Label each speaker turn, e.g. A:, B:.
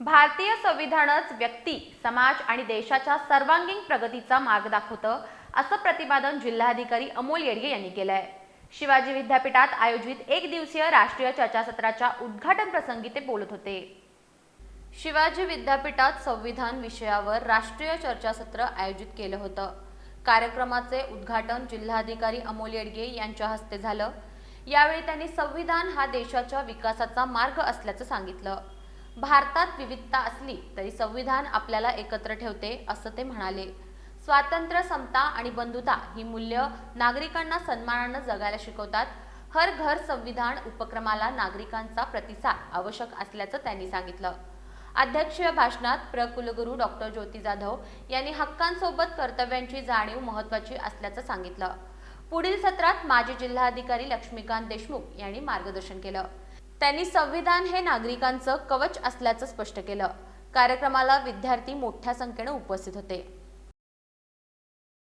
A: भारतीय संविधानच व्यक्ती समाज आणि देशाच्या सर्वांगीण प्रगतीचा मार्ग दाखवतं असं प्रतिपादन जिल्हाधिकारी अमोल येडगे यांनी केलं आहे शिवाजी विद्यापीठात आयोजित एक दिवसीय राष्ट्रीय चर्चासत्राच्या उद्घाटन प्रसंगी ते बोलत होते. शिवाजी विद्यापीठात संविधान विषयावर राष्ट्रीय चर्चासत्र आयोजित केलं होतं. कार्यक्रमाचे उद्घाटन जिल्हाधिकारी अमोल येडगे यांच्या हस्ते झालं. यावेळी त्यांनी संविधान हा देशाच्या विकासाचा मार्ग असल्याचं सांगितलं. भारतात विविधता असली तरी संविधान आपल्याला एकत्र ठेवते असं ते म्हणाले. स्वातंत्र्य समता आणि बंधुता ही मूल्य नागरिकांना सन्मानानं जगायला शिकवतात. हर घर संविधान उपक्रमाला नागरिकांचा प्रतिसाद आवश्यक असल्याचं त्यांनी सांगितलं. अध्यक्षीय भाषणात प्र कुलगुरू डॉक्टर ज्योती जाधव यांनी हक्कांसोबत कर्तव्यांची जाणीव महत्वाची असल्याचं सांगितलं. पुढील सत्रात माजी जिल्हाधिकारी लक्ष्मीकांत देशमुख यांनी मार्गदर्शन केलं. त्यांनी संविधान हे नागरिकांचं कवच असल्याचं स्पष्ट केलं. कार्यक्रमाला विद्यार्थी मोठ्या संख्येनं उपस्थित होते.